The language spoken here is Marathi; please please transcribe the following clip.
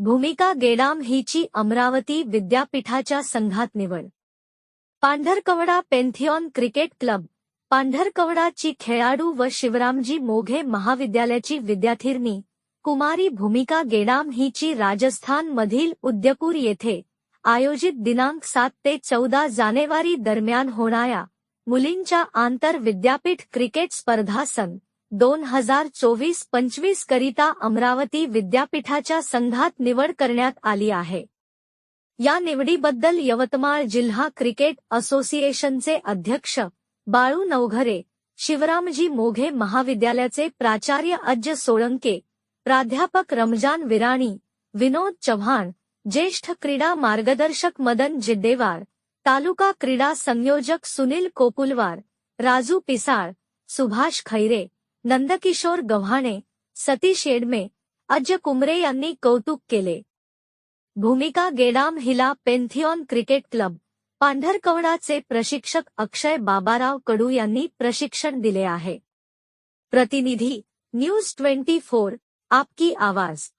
भूमिका गेडाम हिची अमरावती विद्यापीठाच्या संघात निवड. Pandharkawada Pantheon cricket club. पांढरकवडाची खेळाडू व शिवरामजी मोघे महाविद्यालयाची विद्यार्थिनी कुमारी भूमिका गेडाम हिची राजस्थान मधील उद्यपूर येथे. आयोजित दिनांक सात ते चौदा जानेवारी दरम्यान होणाऱ्या मुलींच्या आंतर विद्यापीठ क्रिकेट स्पर्धा सन दोन हज़ार चोवीस पंचवीस करिता अमरावती विद्यापीठाच्या संघात निवड करण्यात आली आहे. या निवडीबद्दल यवतमाळ जिल्हा क्रिकेट असोसिएशनचे अध्यक्ष बाळू नवघरे, शिवरामजी मोघे महाविद्यालयाचे प्राचार्य अज्ज सोळंके, प्राध्यापक रमज़ान विराणी, विनोद चव्हाण, ज्येष्ठ क्रीडा मार्गदर्शक मदन जिद्देवार तालुका क्रीडा संयोजक सुनील कोपुलवार, राजू पिसाळ, सुभाष खैरे नंदकिशोर गव्हाणे सतीश येडमे अज्ज कुमरे यांनी कौतुक केले. भूमिका गेडाम हिला पेंथिऑन क्रिकेट क्लब पांढरकवडाचे प्रशिक्षक अक्षय बाबाराव कडू यांनी प्रशिक्षण दिले आहे. प्रतिनिधी न्यूज ट्वेंटी फोर आपकी आवाज.